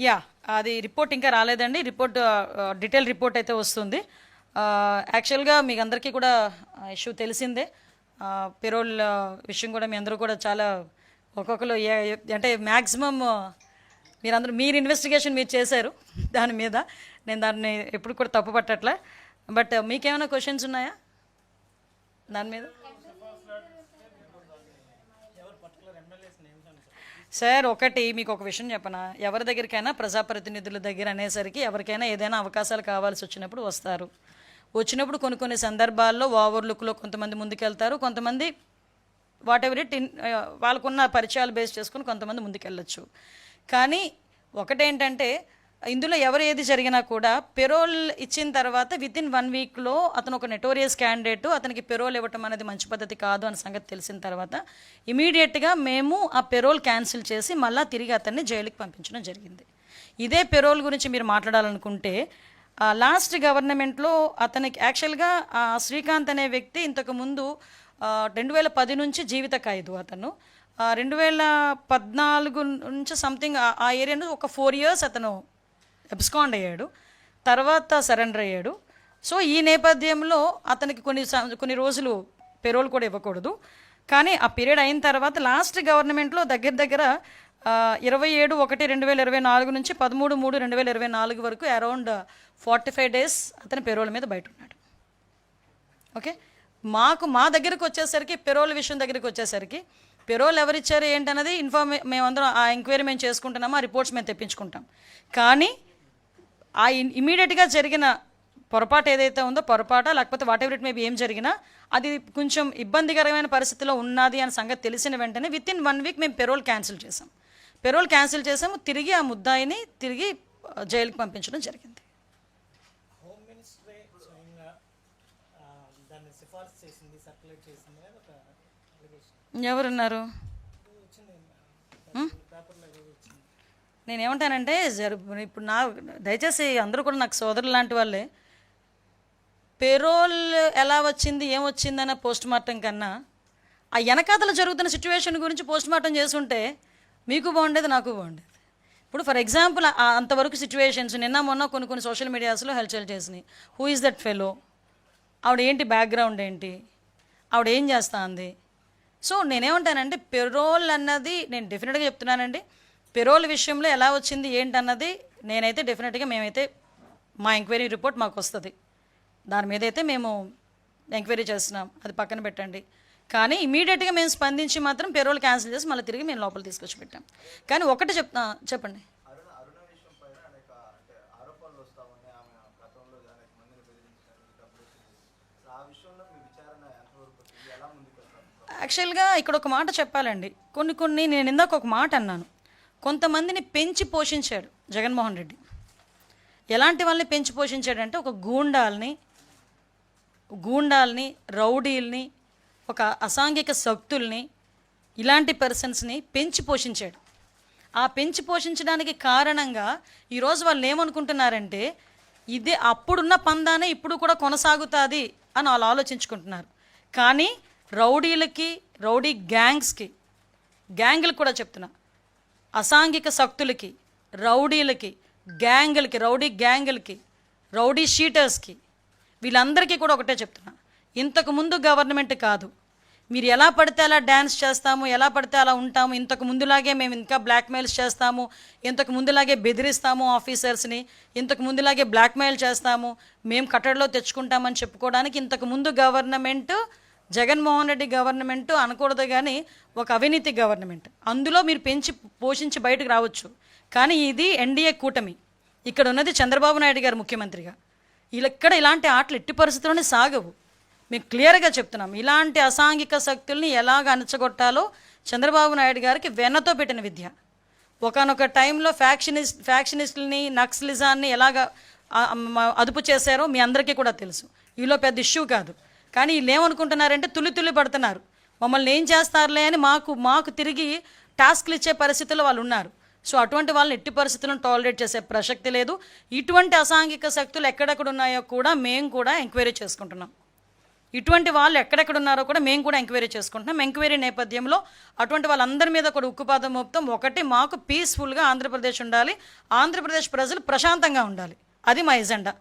Yeah అది report ఇంకా రాలేదండి. రిపోర్ట్ డీటెయిల్ రిపోర్ట్ అయితే వస్తుంది. యాక్చువల్గా మీకు అందరికీ కూడా ఇష్యూ తెలిసిందే. పెరోల్ విషయం కూడా మీ అందరూ కూడా చాలా ఒక్కొక్కరు ఏ- అంటే మ్యాక్సిమం మీరందరూ మీరు ఇన్వెస్టిగేషన్ మీరు చేశారు దాని మీద. నేను దాన్ని ఎప్పుడు కూడా తప్పు పట్టట్లే బట్ మీకేమైనా క్వశ్చన్స్ ఉన్నాయా? దాని మీద? సార్ ఒకటి మీకు ఒక విషయం చెప్పనా? ఎవరి దగ్గరికైనా ప్రజాప్రతినిధుల దగ్గర అనేసరికి ఎవరికైనా ఏదైనా అవకాశాలు కావాల్సి వచ్చినప్పుడు వస్తారు. వచ్చినప్పుడు కొన్ని కొన్ని సందర్భాల్లో ఓవర్ లుక్లో కొంతమంది ముందుకెళ్తారు. కొంతమంది వాట్ ఎవర్ ఇట్ వాళ్ళకున్న పరిచయాలు బేస్ చేసుకుని కొంతమంది ముందుకెళ్ళొచ్చు. కానీ ఒకటేంటంటే ఇందులో ఎవరు ఏది జరిగినా కూడా పెరోల్ ఇచ్చిన తర్వాత విత్ ఇన్ వన్ వీక్లో అతను ఒక నెటోరియస్ క్యాండిడేట్ అతనికి పెరోల్ ఇవ్వటం అనేది మంచి పద్ధతి కాదు అనే సంగతి తెలిసిన తర్వాత ఇమీడియట్గా మేము ఆ పెరోల్ క్యాన్సిల్ చేసి మళ్ళీ తిరిగి అతన్ని జైలుకి పంపించడం జరిగింది. ఇదే పెరోల్ గురించి మీరు మాట్లాడాలనుకుంటే లాస్ట్ గవర్నమెంట్లో అతనికి యాక్చువల్గా శ్రీకాంత్ అనే వ్యక్తి ఇంతకు ముందు రెండు వేల పది నుంచి జీవిత ఖైదు అతను. రెండు వేల పద్నాలుగు నుంచి సంథింగ్ ఆ ఏరియాలో ఒక ఫోర్ ఇయర్స్ అతను అబ్స్కాండ్ అయ్యాడు. తర్వాత సరెండర్ అయ్యాడు. సో ఈ నేపథ్యంలో అతనికి కొన్ని కొన్ని రోజులు పెరోల్ కూడా ఇవ్వకూడదు. కానీ ఆ పీరియడ్ అయిన తర్వాత లాస్ట్ గవర్నమెంట్లో దగ్గర దగ్గర ఇరవై ఏడు ఒకటి రెండు వేల ఇరవై నాలుగు నుంచి పదమూడు మూడు రెండు వేల ఇరవై నాలుగు వరకు అరౌండ్ ఫార్టీ ఫైవ్ డేస్ అతని పెరోల్ మీద బయట ఉన్నాడు. ఓకే? మాకు మా దగ్గరకు వచ్చేసరికి పెరోల్ విషయం దగ్గరికి వచ్చేసరికి పెరోల్ ఎవరిచ్చారు ఏంటన్నది ఇన్ఫార్మే మేమందరం ఆ ఎంక్వైరీ మేము చేసుకుంటున్నాము ఆ రిపోర్ట్స్ మేము తెప్పించుకుంటాం. కానీ ఆ ఇమీడియట్గా జరిగిన పొరపాటు ఏదైతే ఉందో పొరపాట లేకపోతే వాట్ ఎవర్ ఇట్ మేబీ ఏం జరిగినా అది కొంచెం ఇబ్బందికరమైన పరిస్థితిలో ఉన్నది అనే సంగతి తెలిసిన వెంటనే విత్ ఇన్ వన్ వీక్ మేము పెరోల్ క్యాన్సిల్ చేసాం పెరోల్ క్యాన్సిల్ చేసాము తిరిగి ఆ ముద్దాయిని తిరిగి జైలుకి పంపించడం జరిగింది. హోమ్ నేనేమంటానంటే జరు ఇప్పుడు నా దయచేసి అందరూ కూడా నాకు సోదరులు లాంటి వాళ్ళే పెరోల్ ఎలా వచ్చింది ఏం వచ్చిందన్న పోస్ట్ మార్టం కన్నా ఆ వెనకాతలు జరుగుతున్న సిచ్యువేషన్ గురించి పోస్ట్ మార్టం చేసుంటే మీకు బాగుండేది నాకు బాగుండేది. ఇప్పుడు ఫర్ ఎగ్జాంపుల్ అంతవరకు సిచ్యువేషన్స్ నిన్న మొన్న కొన్ని కొన్ని సోషల్ మీడియాస్లో హెల్చల్ చేసినాయి. హూ ఇస్ దట్ ఫెలో ఆవిడ ఏంటి బ్యాక్గ్రౌండ్ ఏంటి? ఆవిడ ఏం చేస్తా అంది సో నేనేమంటానంటే పెరోల్ అన్నది నేను డెఫినెట్గా చెప్తున్నానండి. పెరోల్ విషయంలో ఎలా వచ్చింది ఏంటన్నది నేనైతే డెఫినెట్గా మేమైతే మా ఎంక్వైరీ రిపోర్ట్ మాకు వస్తుంది. దాని మీద అయితే మేము ఎంక్వైరీ చేస్తున్నాం. అది పక్కన పెట్టండి. కానీ ఇమీడియట్గా మేము స్పందించి మాత్రం పెరోల్ క్యాన్సిల్ చేసి మళ్ళీ తిరిగి మేము లోపల తీసుకొచ్చి పెట్టాం. కానీ ఒకటి చెప్తా చెప్పండి. యాక్చువల్గా ఇక్కడ ఒక మాట చెప్పాలండి. కొన్ని కొన్ని నేను ఇందాక ఒక మాట అన్నాను. కొంతమందిని పెంచి పోషించాడు జగన్మోహన్ రెడ్డి. ఎలాంటి వాళ్ళని పెంచి పోషించాడంటే ఒక గూండాల్ని గూండాల్ని రౌడీల్ని ఒక అసాంఘిక శక్తుల్ని ఇలాంటి పర్సన్స్ని పెంచి పోషించాడు. ఆ పెంచి పోషించడానికి కారణంగా ఈరోజు వాళ్ళు ఏమనుకుంటున్నారంటే ఇదే అప్పుడున్న పందానే ఇప్పుడు కూడా కొనసాగుతుంది అని వాళ్ళు ఆలోచించుకుంటున్నారు. కానీ రౌడీలకి రౌడీ గ్యాంగ్స్కి గ్యాంగ్లకు కూడా చెప్తున్నా. అసాంఘిక శక్తులకి రౌడీలకి గ్యాంగులకి రౌడీ గ్యాంగులకి రౌడీ షీటర్స్కి వీళ్ళందరికీ కూడా ఒకటే చెప్తున్నా. ఇంతకుముందు గవర్నమెంట్ కాదు. మీరు ఎలా పడితే అలా డ్యాన్స్ చేస్తాము ఎలా పడితే అలా ఉంటాము ఇంతకు ముందులాగే మేము ఇంకా బ్లాక్మెయిల్స్ చేస్తాము ఇంతకు ముందులాగే బెదిరిస్తాము ఆఫీసర్స్ని ఇంతకు ముందులాగే బ్లాక్మెయిల్ చేస్తాము మేము కట్టడిలో తెచ్చుకుంటామని చెప్పుకోవడానికి ఇంతకు ముందు గవర్నమెంట్ జగన్మోహన్ రెడ్డి గవర్నమెంట్ అనకూడదు కానీ ఒక అవినీతి గవర్నమెంట్. అందులో మీరు పెంచి పోషించి బయటకు రావచ్చు. కానీ ఇది ఎన్డీఏ కూటమి. ఇక్కడ ఉన్నది చంద్రబాబు నాయుడు గారు ముఖ్యమంత్రిగా. ఇక్కడ ఇలాంటి ఆటలు ఎట్టి పరిస్థితుల్లోనే సాగవు. మేము క్లియర్గా చెప్తున్నాం. ఇలాంటి అసాంఘిక శక్తుల్ని ఎలాగ అణచగొట్టాలో చంద్రబాబు నాయుడు గారికి వెన్నతో పెట్టిన విద్య. ఒకనొక టైంలో ఫ్యాక్షనిస్ట్ ఫ్యాక్షనిస్టులని నక్సలిజాన్ని ఎలాగ అదుపు చేశారో మీ అందరికీ కూడా తెలుసు. ఈలో పెద్ద ఇష్యూ కాదు. కానీ వీళ్ళు ఏమనుకుంటున్నారంటే తుల్లి తుల్లి పడుతున్నారు. మమ్మల్ని ఏం చేస్తారులే అని మాకు మాకు తిరిగి టాస్క్లు ఇచ్చే పరిస్థితుల్లో వాళ్ళు ఉన్నారు. సో అటువంటి వాళ్ళని ఎట్టి పరిస్థితులను టాలరేట్ చేసే ప్రసక్తి లేదు. ఇటువంటి అసాంఘిక శక్తులు ఎక్కడెక్కడ ఉన్నాయో కూడా మేము కూడా ఎంక్వైరీ చేసుకుంటున్నాం. ఇటువంటి వాళ్ళు ఎక్కడెక్కడ ఉన్నారో కూడా మేము కూడా ఎంక్వైరీ చేసుకుంటున్నాం. ఎంక్వైరీ నేపథ్యంలో అటువంటి వాళ్ళందరి మీద కూడా ఉక్కుపాదం మోపుతాం. ఒకటి మాకు పీస్ఫుల్గా ఆంధ్రప్రదేశ్ ఉండాలి. ఆంధ్రప్రదేశ్ ప్రజలు ప్రశాంతంగా ఉండాలి. అది మా ఎజెండా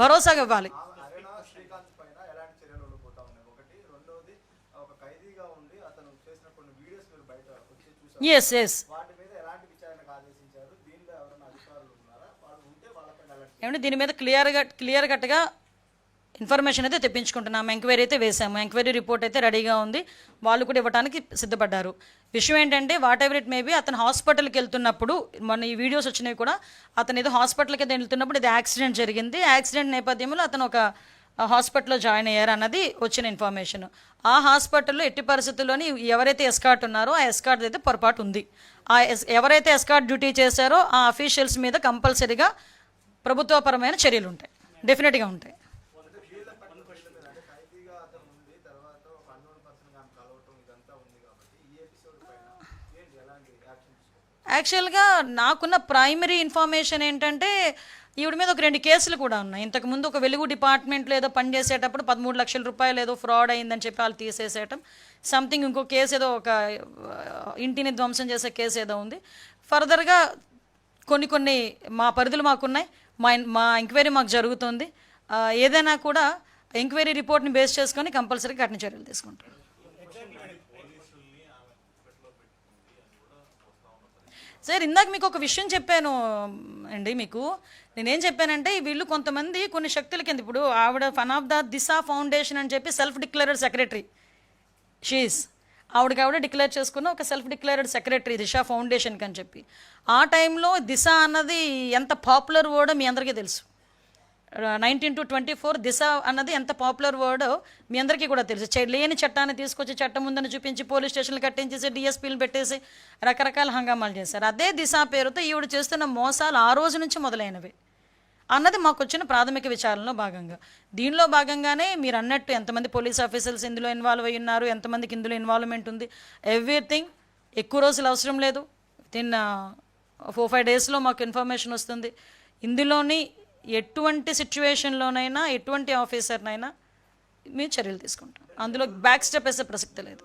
భరోసాగా ఇవ్వాలి ఆమె అరుణ శ్రీకాంత్ పైన ఎలాంటి చర్యలు ఉండిపోతా ఉన్నాయి ఒకటి రెండోది ఒక ఖైదీగా ఉండి అతను చేసిన కొన్ని వీడియోస్ మీరు బయట వచ్చి చూసారు ఎస్ ఎస్ వాటి మీద ఎలాంటి విచారణకు ఆదేశించారు దీనిలో ఎవరైనా అధికారులు ఉన్నారా వాళ్ళు ఉంటే వాళ్ళపైన ఎలాంటి ఏమంటే దీని మీద క్లియర్గా క్లియర్ కట్గా ఇన్ఫర్మేషన్ అయితే తెప్పించుకుంటున్నాం ఎంక్వైరీ అయితే వేసాము ఎంక్వైరీ రిపోర్ట్ అయితే రెడీగా ఉంది. వాళ్ళు కూడా ఇవ్వడానికి సిద్ధపడ్డారు. విషయం ఏంటంటే వాట్ ఎవర్ ఇట్ మేబీ అతను హాస్పిటల్కి వెళ్తున్నప్పుడు మన ఈ వీడియోస్ వచ్చినవి కూడా అతను ఏదో హాస్పిటల్కి అయితే వెళ్తున్నప్పుడు ఇది యాక్సిడెంట్ జరిగింది. యాక్సిడెంట్ నేపథ్యంలో అతను ఒక హాస్పిటల్లో జాయిన్ అయ్యారు అన్నది వచ్చిన ఇన్ఫర్మేషన్. ఆ హాస్పిటల్లో ఎట్టి పరిస్థితుల్లోని ఎవరైతే ఎస్కాట్ ఉన్నారో ఆ ఎస్కాట్ అయితే పొరపాటు ఉంది. ఆ ఎస్ ఎవరైతే ఎస్కాట్ డ్యూటీ చేశారో ఆ అఫీషియల్స్ మీద కంపల్సరీగా ప్రభుత్వపరమైన చర్యలు ఉంటాయి. డెఫినెట్గా ఉంటాయి. యాక్చువల్గా నాకున్న ప్రైమరీ ఇన్ఫర్మేషన్ ఏంటంటే ఈవిడ మీద ఒక రెండు కేసులు కూడా ఉన్నాయి. ఇంతకు ముందు ఒక వెలుగు డిపార్ట్మెంట్లో ఏదో పని చేసేటప్పుడు పదమూడు లక్షల రూపాయలు ఏదో ఫ్రాడ్ అయిందని చెప్పి వాళ్ళు తీసేసేయటం. సంథింగ్ ఇంకో కేసు ఏదో ఒక ఇంటిని ధ్వంసం చేసే కేసు ఏదో ఉంది. ఫర్దర్గా కొన్ని కొన్ని మా పరిధులు మాకున్నాయి. మా మా ఎంక్వైరీ మాకు జరుగుతుంది. ఏదైనా కూడా ఎంక్వైరీ రిపోర్ట్ని బేస్ చేసుకొని కంపల్సరీ కఠిన చర్యలు తీసుకుంటాం. సార్ ఇందాక మీకు ఒక విషయం చెప్పాను అండి మీకు. నేనేం చెప్పానంటే వీళ్ళు కొంతమంది కొన్ని శక్తుల కింద ఇప్పుడు ఆవిడ fun of the Disha Foundation అని చెప్పి సెల్ఫ్ డిక్లేర్డ్ సెక్రటరీ షీస్ ఆవిడకి ఆవిడ డిక్లేర్ చేసుకున్న ఒక సెల్ఫ్ డిక్లేర్డ్ సెక్రటరీ దిశ ఫౌండేషన్కి అని చెప్పి. ఆ టైంలో దిశ అన్నది ఎంత పాపులర్ వర్డో మీ అందరికీ తెలుసు. Nineteen to twenty four Disha అన్నది ఎంత పాపులర్ వర్డ్ మీ అందరికీ కూడా తెలుసు. లేని చట్టాన్ని తీసుకొచ్చి చట్టం ఉందని చూపించి పోలీస్ స్టేషన్లు కట్టించేసి డిఎస్పీలు పెట్టేసి రకరకాల హంగామాలు చేశారు. అదే దిశ పేరుతో ఈవిడ చేస్తున్న మోసాలు ఆ రోజు నుంచి మొదలైనవి అన్నది మాకు వచ్చిన ప్రాథమిక విచారణలో భాగంగా. దీనిలో భాగంగానే మీరు అన్నట్టు ఎంతమంది పోలీస్ ఆఫీసర్స్ ఇందులో ఇన్వాల్వ్ అయి ఉన్నారు ఎంతమందికి ఇందులో ఇన్వాల్వ్మెంట్ ఉంది ఎవ్రీథింగ్ ఎక్కువ రోజులు అవసరం లేదు. వితిన్ ఫోర్ ఫైవ్ డేస్లో మాకు ఇన్ఫర్మేషన్ వస్తుంది. ఇందులోని ఎటువంటి సిచ్యువేషన్లోనైనా ఎటువంటి ఆఫీసర్నైనా మేము చర్యలు తీసుకుంటాం అందులో బ్యాక్ స్టెప్ వేసే ప్రసక్తి లేదు.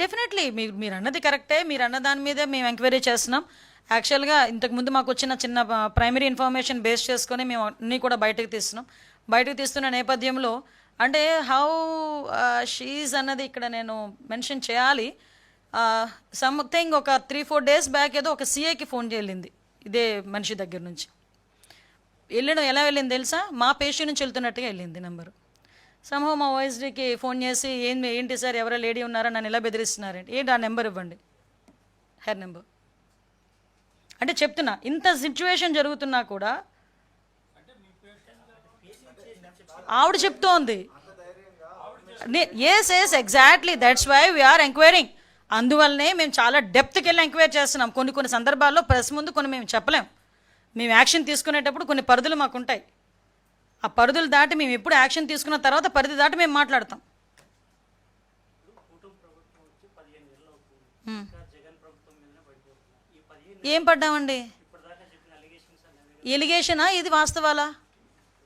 డెఫినెట్లీ మీరు మీరు అన్నది కరెక్టే. మీరు అన్న దాని మీదే మేము ఎంక్వైరీ చేస్తున్నాం. యాక్చువల్గా ఇంతకుముందు మాకు వచ్చిన చిన్న ప్రైమరీ ఇన్ఫర్మేషన్ బేస్ చేసుకొని మేము అన్నీ కూడా బయటకు తీస్తున్నాం. బయటకు తీస్తున్న నేపథ్యంలో అంటే హౌ షీజ్ uh, అన్నది ఇక్కడ నేను మెన్షన్ చేయాలి. Uh, సంథింగ్ ఒక త్రీ ఫోర్ డేస్ బ్యాక్ ఏదో ఒక సీఏకి ఫోన్ చేయలింది ఇదే మనిషి దగ్గర నుంచి. వెళ్ళడం ఎలా వెళ్ళింది తెలుసా? మా పేషెంట్ నుంచి వెళ్తున్నట్టుగా వెళ్ళింది నెంబరు సమూహ మా ఓఎస్డీకి ఫోన్ చేసి ఏం ఏంటి సార్ ఎవరో లేడీ ఉన్నారా? నన్ను ఎలా బెదిరిస్తున్నారండి ఏంటి ఆ నెంబర్ ఇవ్వండి. హెర్ నెంబర్ అంటే చెప్తున్నా ఇంత సిచ్యువేషన్ జరుగుతున్నా కూడా ఆవిడ చెప్తోంది. Yes yes exactly that's why we are enquiring అందువల్లనే మేము చాలా డెప్త్కి వెళ్ళి ఎంక్వైరీ చేస్తున్నాం. కొన్ని కొన్ని సందర్భాల్లో ప్రెస్ ముందు కొన్ని మేము చెప్పలేం. మేము యాక్షన్ తీసుకునేటప్పుడు కొన్ని పరిధులు మాకు ఉంటాయి ఆ పరిధులు దాటి మేము ఎప్పుడు యాక్షన్ తీసుకున్న తర్వాత పరిధి దాటి మేము మాట్లాడతాం. పదిహేను ఏం పడ్డామండి? ఎలిగేషనా ఇది వాస్తవాలా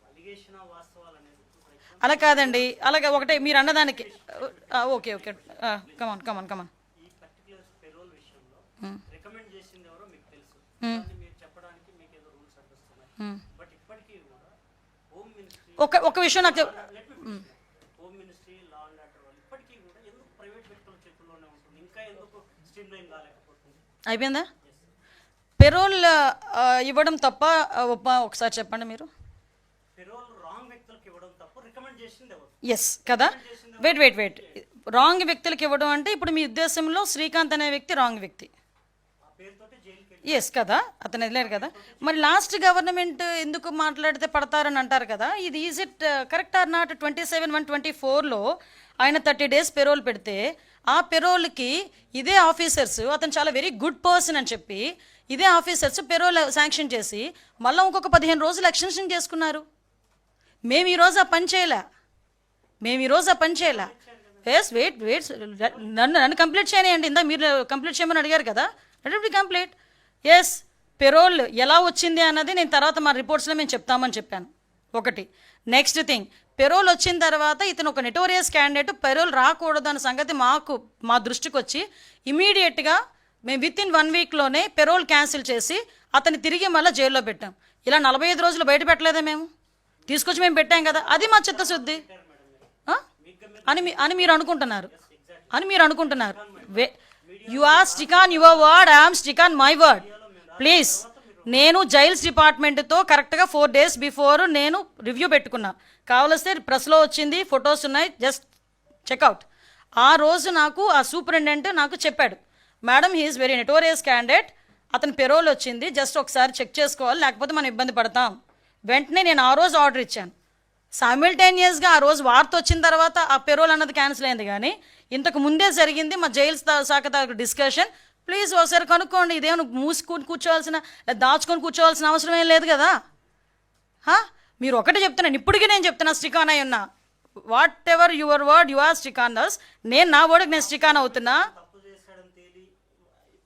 అలిగేషన్ వాస్తవాలు అనేది ఇప్పుడు అలా కాదండి. అలాగే ఒకటే మీరు అన్నదానికి okay okay. Come on come on come on ఒక ఒక విషయం నాకు కాలేకపోతుంది? అయిపోయిందా? పెరోల్ ఇవ్వడం తప్ప ఒకసారి చెప్పండి మీరు. పెరోల్ రాంగ్ వ్యక్తులకు ఇవ్వడం తప్ప రికమెండ్ చేసింది ఎవరు ఎస్ కదా? వెయిట్ వెయిట్ వెయిట్ రాంగ్ వ్యక్తులకు ఇవ్వడం అంటే ఇప్పుడు మీ ఉద్దేశంలో శ్రీకాంత్ అనే వ్యక్తి రాంగ్ వ్యక్తి. ఎస్ కదా? అతను వెళ్ళారు కదా? మరి లాస్ట్ గవర్నమెంట్ ఎందుకు మాట్లాడితే పడతారని అంటారు కదా? ఇది is it correct or not twenty seven one twenty ఫోర్లో ఆయన థర్టీ డేస్ పెరోల్ పెడితే ఆ పెరోల్కి ఇదే ఆఫీసర్స్ అతను చాలా వెరీ గుడ్ పర్సన్ అని చెప్పి ఇదే ఆఫీసర్స్ పెరోల్ శాంక్షన్ చేసి మళ్ళీ ఇంకొక పదిహేను రోజులు ఎక్స్టెన్షన్ చేసుకున్నారు. మేము ఈరోజు ఆ పని చేయలే. మేము ఈరోజు ఆ పని చేయలే. ఎస్ వెయిట్ వెయిట్ నన్ను నన్ను కంప్లీట్ చేయనియండి. ఇందా మీరు కంప్లీట్ చేయమని అడిగారు కదా? లెట్ కంప్లీట్ ఎస్ పెరోల్ ఎలా వచ్చింది అన్నది నేను తర్వాత మా రిపోర్ట్స్లో మేము చెప్తామని చెప్పాను. ఒకటి. నెక్స్ట్ థింగ్ పెరోల్ వచ్చిన తర్వాత ఇతను ఒక నెటోరియస్ క్యాండిడేట్ పెరోల్ రాకూడదు అన్న సంగతి మాకు మా దృష్టికి వచ్చి ఇమీడియట్గా మేము విత్ ఇన్ వన్ వీక్లోనే పెరోల్ క్యాన్సిల్ చేసి అతన్ని తిరిగి మళ్ళీ జైల్లో పెట్టాం. ఇలా నలభై ఐదు రోజులు బయట పెట్టలేదా మేము? తీసుకొచ్చి మేము పెట్టాం కదా అది మా చిత్తశుద్ధి. అని మీ అని మీరు అనుకుంటున్నారు. అని మీరు అనుకుంటున్నారు. You are stick on your word I'm stick on my word please నేను జైల్స్ డిపార్ట్మెంట్తో కరెక్ట్గా ఫోర్ డేస్ బిఫోర్ నేను రివ్యూ పెట్టుకున్నా. కావలిస్తే ప్రెస్లో వచ్చింది ఫొటోస్ ఉన్నాయి జస్ట్ చెక్అవుట్ ఆ రోజు నాకు ఆ సూపరింటెండెంట్ నాకు చెప్పాడు. Madam he is very notorious candidate అతని పెరోల్ వచ్చింది జస్ట్ ఒకసారి చెక్ చేసుకోవాలి లేకపోతే మనం ఇబ్బంది పడతాం. వెంటనే నేను ఆ రోజు ఆర్డర్ ఇచ్చాను. సైమిల్టేనియస్గా ఆ రోజు వార్త వచ్చిన తర్వాత ఆ పెరోల్ అన్నది క్యాన్సిల్ అయింది కానీ ఇంతకు ముందే జరిగింది మా జైల్స్ శాఖ శాఖ డిస్కషన్ ప్లీజ్ ఒకసారి కనుక్కోండి ఇదేమైనా మూసుకొని కూర్చోవాల్సిన దాచుకొని కూర్చోవాల్సిన అవసరం ఏం లేదు కదా? మీరు ఒకటి చెప్తున్నాను ఇప్పటికీ నేను చెప్తున్నా స్టికాన్ అయి ఉన్నా. Whatever your word you are stick on thus నేను నా వర్డ్కి నేను స్టికాన్ అవుతున్నా తప్పు చేశాడని తేలి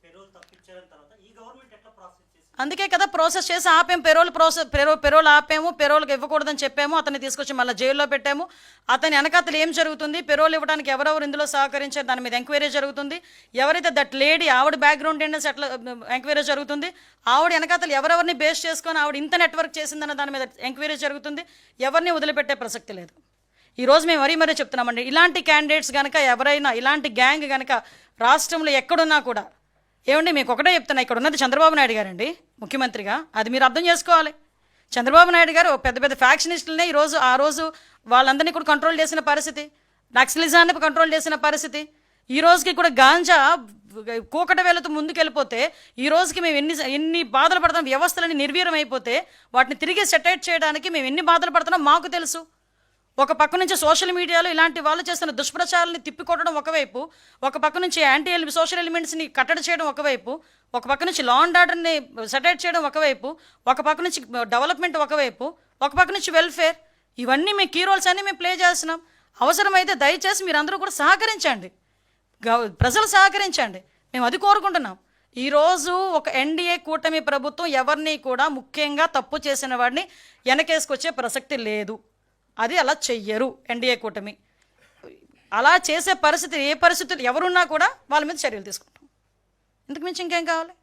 పెరోల్ తప్పించారని తర్వాత ఈ గవర్నమెంట్ ఎట్లా ప్రాసెస్ చేసి అందుకే కదా ప్రాసెస్ చేసి ఆపాం పెరోల్ ప్రాసెస్ పెరో పెరోల్ ఆపాము పెరోల్కి ఇవ్వకూడదని చెప్పాము అతన్ని తీసుకొచ్చి మళ్ళీ జైల్లో పెట్టాము. అతని వెనకాతలు ఏం జరుగుతుంది? పెరోల్ ఇవ్వడానికి ఎవరెవరు ఇందులో సహకరించారు? దాని మీద ఎంక్వైరీ జరుగుతుంది. ఎవరైతే దట్ లేడీ ఆవిడ బ్యాక్గ్రౌండ్ ఏంటంటే అట్లా ఎంక్వైరీ జరుగుతుంది. ఆవిడ వెనకాతలు ఎవరెవరిని బేస్ చేసుకొని ఆవిడ ఇంత నెట్వర్క్ చేసిందన్న దాని మీద ఎంక్వైరీ జరుగుతుంది. ఎవరిని వదిలిపెట్టే ప్రసక్తి లేదు. ఈరోజు మేము మరీ మరీ చెప్తున్నామండి ఇలాంటి క్యాండిడేట్స్ కనుక ఎవరైనా ఇలాంటి గ్యాంగ్ కనుక రాష్ట్రంలో ఎక్కడున్నా కూడా ఏమండి మీకు ఒకటే చెప్తున్నా ఇక్కడ ఉన్నది చంద్రబాబు నాయుడు గారండి ముఖ్యమంత్రిగా. అది మీరు అర్థం చేసుకోవాలి. చంద్రబాబు నాయుడు గారు పెద్ద పెద్ద ఫ్యాక్షనిస్టులనే ఈరోజు ఆ రోజు వాళ్ళందరినీ కూడా కంట్రోల్ చేసిన పరిస్థితి నక్సలిజాన్ని కంట్రోల్ చేసిన పరిస్థితి. ఈ రోజుకి కూడా గాంజా కూకట వేలతో ముందుకెళ్ళిపోతే ఈ రోజుకి మేము ఎన్ని ఎన్ని బాధలు పడతాం వ్యవస్థలని నిర్వీర్యం అయిపోతే వాటిని తిరిగి సెటైట్ చేయడానికి మేము ఎన్ని బాధలు పడుతున్నాం మాకు తెలుసు. ఒక పక్క నుంచి సోషల్ మీడియాలో ఇలాంటి వాళ్ళు చేస్తున్న దుష్ప్రచారాన్ని తిప్పికొట్టడం ఒకవైపు ఒక పక్క నుంచి యాంటీ ఎలి సోషల్ ఎలిమెంట్స్ని కట్టడి చేయడం ఒకవైపు ఒక పక్క నుంచి లా అండ్ ఆర్డర్ని సెటైట్ చేయడం ఒకవైపు ఒక పక్క నుంచి డెవలప్మెంట్ ఒకవైపు ఒక పక్క నుంచి వెల్ఫేర్ ఇవన్నీ మేము కీ రోల్స్ అన్నీ మేము ప్లే చేస్తున్నాం. అవసరమైతే దయచేసి మీరందరూ కూడా సహకరించండి. గవ- ప్రజలు సహకరించండి. మేము అది కోరుకుంటున్నాం. ఈరోజు ఒక ఎన్డీఏ కూటమి ప్రభుత్వం ఎవరిని కూడా ముఖ్యంగా తప్పు చేసిన వాడిని వెనకేసుకొచ్చే ప్రసక్తి లేదు. అది అలా చెయ్యరు ఎన్డీఏ కూటమి. అలా చేసే పరిస్థితి ఏ పరిస్థితులు ఎవరున్నా కూడా వాళ్ళ మీద చర్యలు తీసుకుంటాం. ఇంతకు మించి ఇంకేం కావాలి?